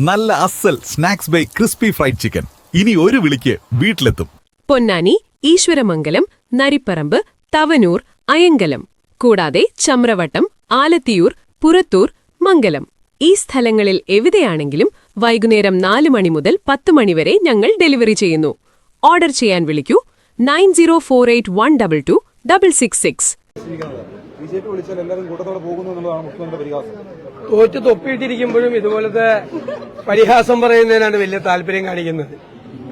നല്ല അസൽ snacks by crispy fried chicken. ഇനി ഒരു വിളിക്ക് വീട്ടിലെത്തും. പൊന്നാനി ഈശ്വരമംഗലം നരിപ്പറമ്പ് തവനൂർ അയങ്കലം. കൂടാതെ ചമ്രവട്ടം ആലത്തിയൂർ പുറത്തൂർ മംഗലം. ഈ സ്ഥലങ്ങളിൽ എവിടെയാണെങ്കിലും വൈകുന്നേരം നാല് മണി മുതൽ പത്ത് മണിവരെ ഞങ്ങൾ ഡെലിവറി ചെയ്യുന്നു. ഓർഡർ ചെയ്യാൻ വിളിക്കൂ nine zero four eight one double two double six six. J P വിളിച്ചാൽ എല്ലാവരും കൂട്ടത്തോടെ പോകുന്നു എന്നുള്ളതാണ് മുഖ്യമന്ത്രി പരിഹാസം. തോറ്റ് തൊപ്പിയിട്ടിരിക്കുമ്പോഴും ഇതുപോലത്തെ പരിഹാസം പറയുന്നതിനാണ് വലിയ താല്പര്യം കാണിക്കുന്നത്.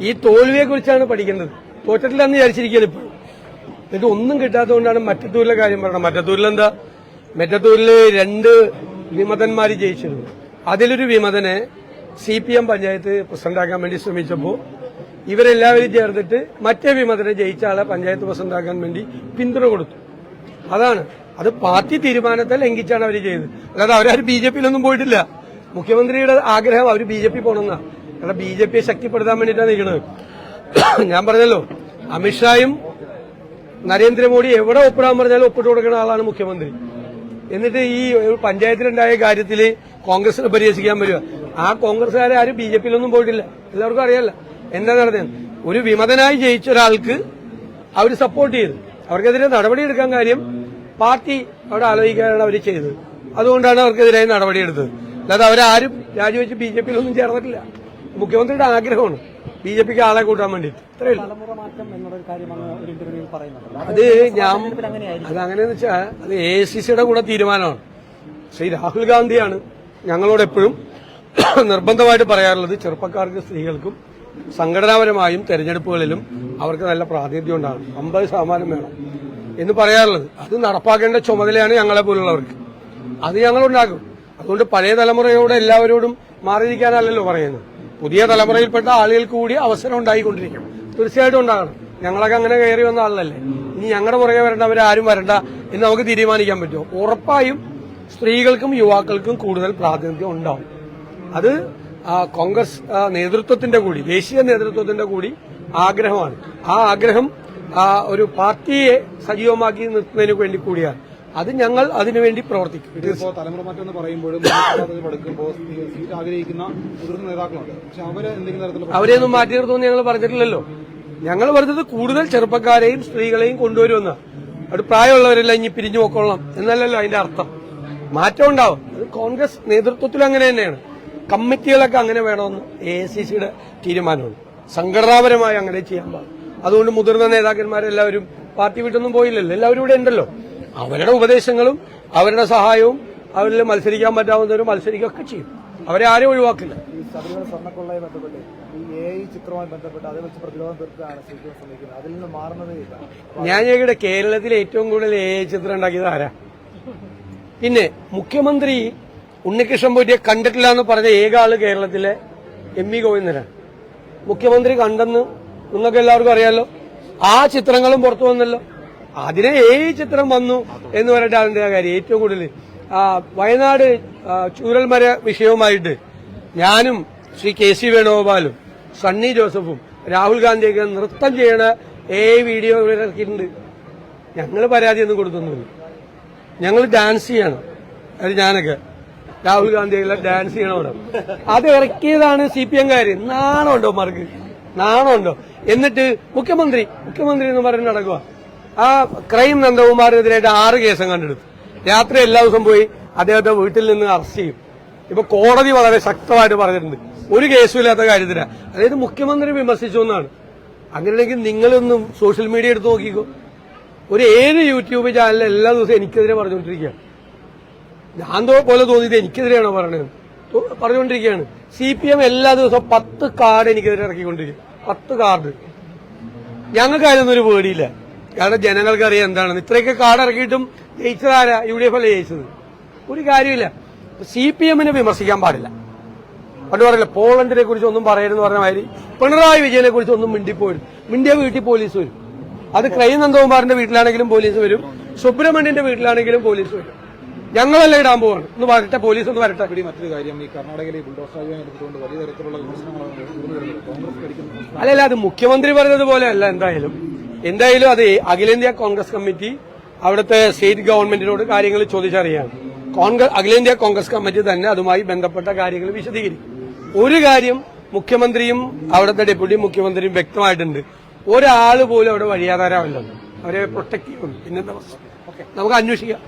ഈ തോൽവിയെ കുറിച്ചാണ് പഠിക്കുന്നത്. തോറ്റത്തില്ലെന്ന് വിചാരിച്ചിരിക്കുകയാണ് ഇപ്പോൾ എന്നിട്ട് ഒന്നും കിട്ടാത്തതുകൊണ്ടാണ് മറ്റത്തൂരിലെ കാര്യം പറയണം മറ്റത്തൂരിലെന്താ? മറ്റത്തൂരിൽ രണ്ട് വിമതന്മാർ ജയിച്ചിരുന്നു. അതിലൊരു വിമതനെ സി പി എം പഞ്ചായത്ത് പ്രസിഡന്റാക്കാൻ വേണ്ടി ശ്രമിച്ചപ്പോൾ ഇവരെല്ലാവരും ചേർന്നിട്ട് മറ്റേ വിമതനെ ജയിച്ച ആളെ പഞ്ചായത്ത് പ്രസിഡന്റാക്കാൻ വേണ്ടി പിന്തുണ കൊടുത്തു. അതാണ്. അത് പാർട്ടി തീരുമാനത്തെ ലംഘിച്ചാണ് അവർ ചെയ്തത്. അല്ലാതെ അവരാരും ബി ജെ പിയിലൊന്നും പോയിട്ടില്ല. മുഖ്യമന്ത്രിയുടെ ആഗ്രഹം അവർ ബി ജെ പി പോകണമെന്നാണ് കാരണം ബി ജെ പിയെ ശക്തിപ്പെടുത്താൻ വേണ്ടിയിട്ടാണ് നിൽക്കുന്നത് ഞാൻ പറഞ്ഞല്ലോ അമിത്ഷായും നരേന്ദ്രമോദി എവിടെ ഒപ്പിടാൻ പറഞ്ഞാലും ഒപ്പിട്ട് കൊടുക്കുന്ന ആളാണ് മുഖ്യമന്ത്രി. എന്നിട്ട് ഈ പഞ്ചായത്തിലുണ്ടായ കാര്യത്തിൽ കോൺഗ്രസിനെ പരിഹസിക്കാൻ വരിക. ആ കോൺഗ്രസ്സുകാരെ ആരും ബി ജെ പിയിലൊന്നും പോയിട്ടില്ല. എല്ലാവർക്കും അറിയാല്ല എന്താ നടന്നത്? ഒരു വിമതനായി ജയിച്ച ഒരാൾക്ക് അവർ സപ്പോർട്ട് ചെയ്തു. അവർക്കെതിരെ നടപടിയെടുക്കാൻ കാര്യം പാർട്ടി അവിടെ ആലോചിക്കാനാണ് അവർ ചെയ്തത്. അതുകൊണ്ടാണ് അവർക്കെതിരായി നടപടിയെടുത്തത്. അല്ലാതെ അവരാരും രാജിവെച്ച് ബി ജെ പിയിലൊന്നും ചേർന്നിട്ടില്ല. മുഖ്യമന്ത്രിയുടെ ആഗ്രഹമാണ് ബി ജെ പിക്ക് ആളെ കൂട്ടാൻ വേണ്ടി. അത് ഞാൻ അത് അങ്ങനെയെന്ന് വെച്ചാൽ അത് എ സി സിയുടെ കൂടെ തീരുമാനമാണ്. ശ്രീ രാഹുൽ ഗാന്ധിയാണ് ഞങ്ങളോട് എപ്പോഴും നിർബന്ധമായിട്ട് പറയാറുള്ളത് ചെറുപ്പക്കാർക്ക് സ്ത്രീകൾക്കും സംഘടനാപരമായും തെരഞ്ഞെടുപ്പുകളിലും അവർക്ക് നല്ല പ്രാതിനിധ്യം ഉണ്ടാകും അമ്പത് ശതമാനം വേണം. എന്ന് പറയാറുള്ളത്. അത് നടപ്പാക്കേണ്ട ചുമതലയാണ് ഞങ്ങളെ പോലുള്ളവർക്ക്. അത് ഞങ്ങൾ ഉണ്ടാക്കും അതുകൊണ്ട് പഴയ തലമുറയോട് എല്ലാവരോടും മാറിയിരിക്കാനല്ലല്ലോ പറയുന്നത്. പുതിയ തലമുറയിൽപ്പെട്ട ആളുകൾക്ക് കൂടി അവസരം ഉണ്ടായിക്കൊണ്ടിരിക്കും തീർച്ചയായിട്ടും ഉണ്ടാകണം. ഞങ്ങളൊക്കെ അങ്ങനെ കയറി വന്ന ആളല്ലേ? ഇനി ഞങ്ങളുടെ പുറകെ വരേണ്ടവർ ആരും വരണ്ട എന്ന് നമുക്ക് തീരുമാനിക്കാൻ പറ്റുമോ? ഉറപ്പായും സ്ത്രീകൾക്കും യുവാക്കൾക്കും കൂടുതൽ പ്രാതിനിധ്യം ഉണ്ടാവും. അത് കോൺഗ്രസ് നേതൃത്വത്തിന്റെ കൂടി ദേശീയ നേതൃത്വത്തിന്റെ കൂടി ആഗ്രഹമാണ്. ആ ആഗ്രഹം ഒരു പാർട്ടിയെ സജീവമാക്കി നിർത്തുന്നതിന് വേണ്ടി കൂടിയാണ്. അത് ഞങ്ങൾ അതിനുവേണ്ടി പ്രവർത്തിക്കും. ഇതിപ്പോ തലമുറ മാറ്റം എന്ന് പറയുമ്പോഴും പഠിക്കുമ്പോൾ സീറ്റ് ആഗ്രഹിക്കുന്ന മുതിർന്ന നേതാക്കളുണ്ട്. പക്ഷെ അവർ എന്തെങ്കിലും തരത്തിലുള്ള അവരെയൊന്നും മാറ്റി നിർത്തുമെന്ന് ഞങ്ങൾ പറഞ്ഞിട്ടില്ലല്ലോ. ഞങ്ങൾ പറഞ്ഞത് കൂടുതൽ ചെറുപ്പക്കാരെയും സ്ത്രീകളെയും കൊണ്ടുവരുമെന്ന്. അവിടെ പ്രായമുള്ളവരെല്ലാം ഇനി പിരിഞ്ഞു പോക്കോളാം എന്നല്ലല്ലോ അതിന്റെ അർത്ഥം. മാറ്റം ഉണ്ടാവും. അത് കോൺഗ്രസ് നേതൃത്വത്തിൽ അങ്ങനെ തന്നെയാണ്. കമ്മിറ്റികളൊക്കെ അങ്ങനെ വേണമെന്ന് എ സി സിയുടെ തീരുമാനമാണ് സംഘടനാപരമായി അങ്ങനെ ചെയ്യാൻ പാടില്ല. അതുകൊണ്ട് മുതിർന്ന നേതാക്കന്മാരെല്ലാവരും പാർട്ടി വിട്ടൊന്നും പോയില്ലല്ലോ. എല്ലാവരും ഇവിടെ ഉണ്ടല്ലോ. അവരുടെ ഉപദേശങ്ങളും അവരുടെ സഹായവും അവരിൽ മത്സരിക്കാൻ പറ്റാവുന്നവരും മത്സരിക്കുകയൊക്കെ ചെയ്യും. അവരെ ആരും ഒഴിവാക്കില്ല. ഈ ശബരിമല സ്വർണക്കൊള്ളയെ ബന്ധപ്പെട്ട് ഈ എ ഐ ചിത്രവുമായി ബന്ധപ്പെട്ട് അതേ വെച്ച് പ്രതിരോധം ശ്രമിക്കുന്നത്. അതിൽ നിന്ന് മാറുന്നതേ ഞാൻ ഇവിടെ കേരളത്തിലെ ഏറ്റവും കൂടുതൽ എ ഐ ചിത്രം ഉണ്ടാക്കിയത് ആരാ? പിന്നെ മുഖ്യമന്ത്രി ഉണ്ണികൃഷ്ണൻ പോറ്റിയെ കണ്ടിട്ടില്ല എന്ന് പറഞ്ഞ ഏക ആൾ കേരളത്തിലെ എം വി ഗോവിന്ദനാണ്. മുഖ്യമന്ത്രി കണ്ടെന്ന് നിങ്ങൾക്ക് എല്ലാവർക്കും അറിയാലോ? ആ ചിത്രങ്ങളും പുറത്തു വന്നല്ലോ. അതിനെ ഏ ചിത്രം വന്നു എന്ന് പറഞ്ഞിട്ട് അതിന്റെ കാര്യം. ഏറ്റവും കൂടുതൽ വയനാട് ചൂരൽമര വിഷയവുമായിട്ട് ഞാനും ശ്രീ കെ സി വേണുഗോപാലും സണ്ണി ജോസഫും രാഹുൽ ഗാന്ധിയൊക്കെ നൃത്തം ചെയ്യണ ഏ വീഡിയോ ഇറക്കിയിട്ടുണ്ട്. ഞങ്ങൾ പരാതിയൊന്നും കൊടുത്തൊന്നുമില്ല. ഞങ്ങൾ ഡാൻസ് ചെയ്യണം. അത് ഞാനൊക്കെ. രാഹുൽ ഗാന്ധിയൊക്കെ ഡാൻസ് ചെയ്യണം അവിടെ അത് ഇറക്കിയതാണ് സി പി എംകാര്. നാണമുണ്ടോ മാർക്ക് നാണമുണ്ടോ? എന്നിട്ട് മുഖ്യമന്ത്രി മുഖ്യമന്ത്രി എന്ന് പറഞ്ഞ് നടക്കുക ആ ക്രൈം നന്ദകുമാറിനെതിരായിട്ട് ആറ് കേസും കണ്ടെടുത്തു. രാത്രി എല്ലാ ദിവസവും പോയി അദ്ദേഹത്തെ വീട്ടിൽ നിന്ന് അറസ്റ്റ് ചെയ്യും. ഇപ്പൊ കോടതി വളരെ ശക്തമായിട്ട് പറഞ്ഞിട്ടുണ്ട്. ഒരു കേസുമില്ലാത്ത കാര്യത്തില. അതായത് മുഖ്യമന്ത്രി വിമർശിച്ചു എന്നാണ്. അങ്ങനെയാണെങ്കിൽ നിങ്ങളൊന്നും സോഷ്യൽ മീഡിയ എടുത്ത് നോക്കിക്കോ. ഒരു ഏത് യൂട്യൂബ് ചാനലിൽ എല്ലാ ദിവസവും എനിക്കെതിരെ പറഞ്ഞുകൊണ്ടിരിക്കുകയാണ്. ഞാൻ പോലെ തോന്നിയത് എനിക്കെതിരെയാണോ പറയണത് പറഞ്ഞുകൊണ്ടിരിക്കുകയാണ്. സി പി എം എല്ലാ ദിവസവും പത്ത് കാർഡ് എനിക്കെതിരെ ഇറക്കിക്കൊണ്ടിരിക്കും. പത്ത് കാർഡ് ഞങ്ങൾക്ക് അതിലൊന്നും ഒരു പേടിയില്ല. കാരണം ജനങ്ങൾക്ക് അറിയാം എന്താണെന്ന്. ഇത്രയൊക്കെ കാർഡ് ഇറക്കിയിട്ടും ജയിച്ചതാരാ യു ഡി എഫ് അല്ലേ ജയിച്ചത്? ഒരു കാര്യമില്ല. സി പി എമ്മിനെ വിമർശിക്കാൻ പാടില്ല. പണ്ട് പറയില്ല പോളണ്ടിനെ കുറിച്ച് ഒന്നും പറയരുതെന്ന് പറഞ്ഞ മാതിരി പിണറായി വിജയനെ കുറിച്ച് ഒന്നും മിണ്ടിപ്പോരും മിണ്ടിയ വീട്ടിൽ പോലീസ് വരും. അത് ക്രൈം നന്ദകുമാറിന്റെ വീട്ടിലാണെങ്കിലും പോലീസ് വരും. സുബ്രഹ്മണ്യന്റെ വീട്ടിലാണെങ്കിലും പോലീസ് വരും. ഞങ്ങളല്ല ഇടാൻ പോവാണ്. ഒന്ന് വരട്ടെ പോലീസ് ഒന്ന് വരട്ടെ. ഇവിടെ മറ്റൊരു കാര്യം ഈ കർണാടകയിലെ ഈ ബുൾഡോസ് രാജ്യമായി എടുത്തുകൊണ്ട് വലിയ തരത്തിലുള്ള വിമർശനങ്ങളാണ് കോൺഗ്രസ് അല്ലല്ല അത് മുഖ്യമന്ത്രി പറഞ്ഞതുപോലെ അല്ല എന്തായാലും. എന്തായാലും അത് അഖിലേന്ത്യാ കോൺഗ്രസ് കമ്മിറ്റി അവിടുത്തെ സ്റ്റേറ്റ് ഗവൺമെന്റിനോട് കാര്യങ്ങൾ ചോദിച്ചറിയാണ്. കോൺഗ്രസ് അഖിലേന്ത്യാ കോൺഗ്രസ് കമ്മിറ്റി തന്നെ അതുമായി ബന്ധപ്പെട്ട കാര്യങ്ങൾ വിശദീകരിക്കും. ഒരു കാര്യം മുഖ്യമന്ത്രിയും അവിടുത്തെ ഡെപ്യൂട്ടി മുഖ്യമന്ത്രിയും വ്യക്തമായിട്ടുണ്ട്. ഒരാൾ പോലും അവിടെ വഴിയാധാരമല്ലെന്ന് അവരെ പ്രൊട്ടക്ട് ചെയ്യുന്നു പിന്നെന്താ പ്രശ്നം? നമുക്ക് അന്വേഷിക്കാം.